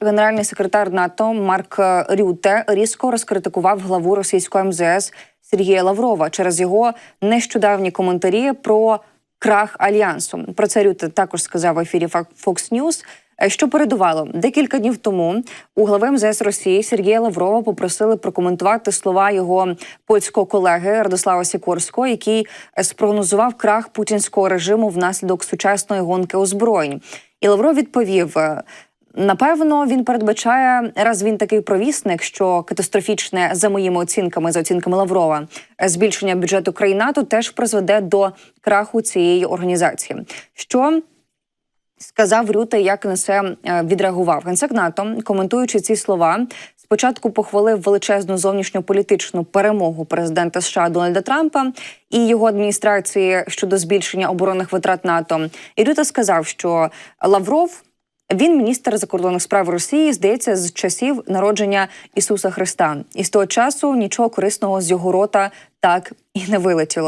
Генеральний секретар НАТО Марк Рюте різко розкритикував главу російської МЗС Сергія Лаврова через його нещодавні коментарі про крах альянсу. Про це Рюте також сказав в ефірі Fox News. Е, Що передувало декілька днів тому у глави МЗС Росії Сергія Лаврова попросили прокоментувати слова його польського колеги Радослава Сікорського, який е, спрогнозував крах путінського режиму внаслідок сучасної гонки озброєнь. І Лавров відповів: е, Напевно, він передбачає, раз він такий провісник, що катастрофічне за моїми оцінками, за оцінками Лаврова, збільшення бюджету країн НАТО теж призведе до краху цієї організації. Що сказав Рюте, як на це е, відреагував генсек НАТО, коментуючи ці слова. Спочатку похвалив величезну зовнішньополітичну перемогу президента США Дональда Трампа і його адміністрації щодо збільшення оборонних витрат НАТО. І Рюте сказав, що Лавров він міністр закордонних справ Росії, здається, з часів народження Ісуса Христа, і з того часу нічого корисного з його рота так і не вилетіло.